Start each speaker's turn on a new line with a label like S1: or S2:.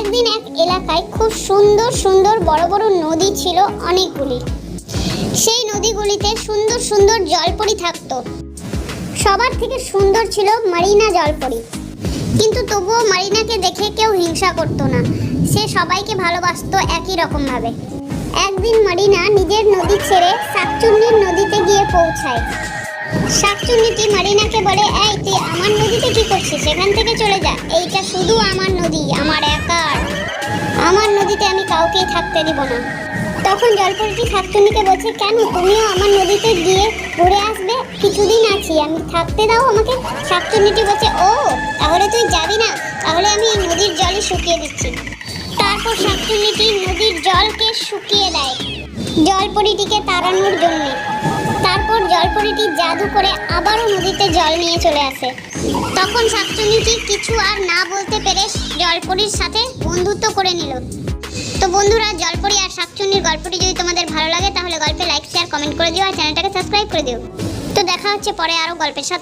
S1: একদিন এক এলাকায় খুব সুন্দর সুন্দর বড় বড় নদী ছিল অনেকগুলি। সেই নদীগুলিতে সুন্দর সুন্দর জলপরি থাকতো। সবার থেকে সুন্দর ছিল মারিনা জলপরি। কিন্তু তবুও মারিনাকে দেখে কেউ হিংসা করতো না। সে সবাইকে ভালোবাসতো একই রকম ভাবে একদিন মারিনা নিজের নদী ছেড়ে শাকচুন্নির নদীতে গিয়ে পৌঁছায়। শাকচুন্নিটি মারিনাকে বলে, এই, তুই আমার নদীতে কি করছিস? সেখান থেকে চলে যা। এইটা শুধু আমার কাউকেই থাকতে দিব না। তখন জলপরিটি শাকচুন্নিকে বলছে, কেন? তুমিও আমার নদীতে গিয়ে ঘুরে আসবে? কিছুদিন আছি, আমি থাকতে দাও আমাকে? শাকচুন্নিটি বলছে, ও, তাহলে তুই যাবি না? তাহলে আমি এই নদীর জলই শুকিয়ে দিচ্ছি। তারপর শাকচুন্নিটি নদীর জলকে শুকিয়ে দেয়, জলপরিটিকে তাড়ানোর জন্য। তারপর জলপরিটি জাদু করে আবারও নদীতে জল নিয়ে চলে আসে। তখন শাকচুন্নিটি কিছু আর না বলতে পেরে জলপরির সাথে বন্ধুত্ব করে নিল। বন্ধুরা, জলপরি আর শাকচুন্নির গল্পটি যদি তোমাদের ভালো লাগে, তাহলে গল্পে লাইক শেয়ার কমেন্ট করে দিও আর চ্যানেলটাকে সাবস্ক্রাইব করে দিও। তো দেখা হচ্ছে পরে আরও গল্পের সাথে।